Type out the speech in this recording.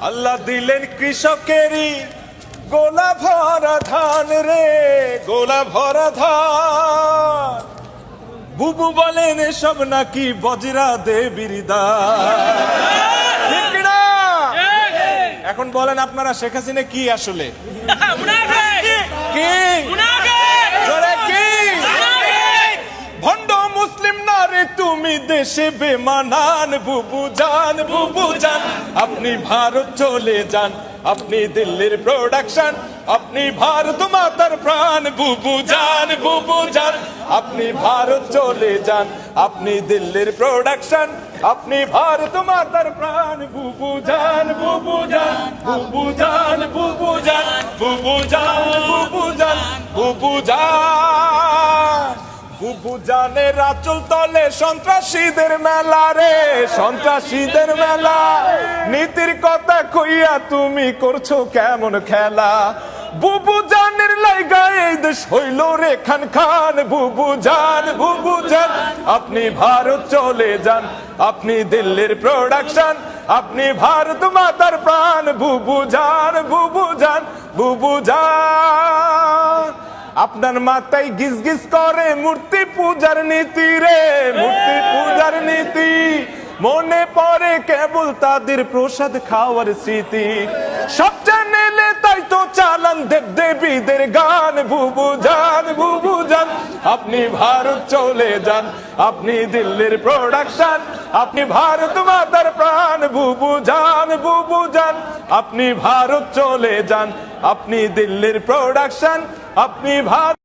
আল্লাহ দিলেন কৃষকেরই গোলা ভরা ধান রে গোলা ভরা ধান। বুবু বলেন সব নাকি বজরা দেবীর? এখন বলেন আপনারা শেখ হাসিনা কি আসলে? কি? তুমি দেশে বেমানান, বুবু জান বুবু জান। আপনি ভারত চলে যান, আপনি দিল্লির প্রোডাকশন আপনি ভারত মাতার প্রাণ, বুবু জান বুবু জান। আপনি ভারত চলে যান, আপনি দিল্লির প্রোডাকশন আপনি ভারত মাতার প্রাণ, বুবু জান বুবু জান। বুবু জান বুবু জান বুবু জান বুবু জান বুবু জান। বুবু জানে রাচল তলে সন্ত্রাসীদের মেলা রে, সন্ত্রাসীদের মেলা। নীতির কথা কইয়া তুমি করছ কেমন খেলা? বুবু জানের লাইগা দেশ হইল রে খান খান। বুবু জান বুবু জান, আপনি ভারত চলে যান, আপনি দিল্লির প্রোডাকশন আপনি ভারত মাতার প্রাণ। বুবু জান বুবু জান বুবু জান। আপনার মাথায় গিজ গিজ করে মূর্তি পূজার নীতি রে মূর্তি পূজার নীতি। মনে পড়ে কেবল তাদের প্রসাদ খাওয়ার স্মৃতি। সব চ্যানেলে তাই তো চালান দেব দেবীদের গান বুবু যান বুবু যান। আপনি ভারত চলে যান, আপনি দিল্লির প্রোডাকশন আপনি ভারত মাতার প্রাণ, বুবু যান বুবু যান আপনি ভারত চলে যান, আপনি দিল্লির প্রোডাকশন আপনি ভারত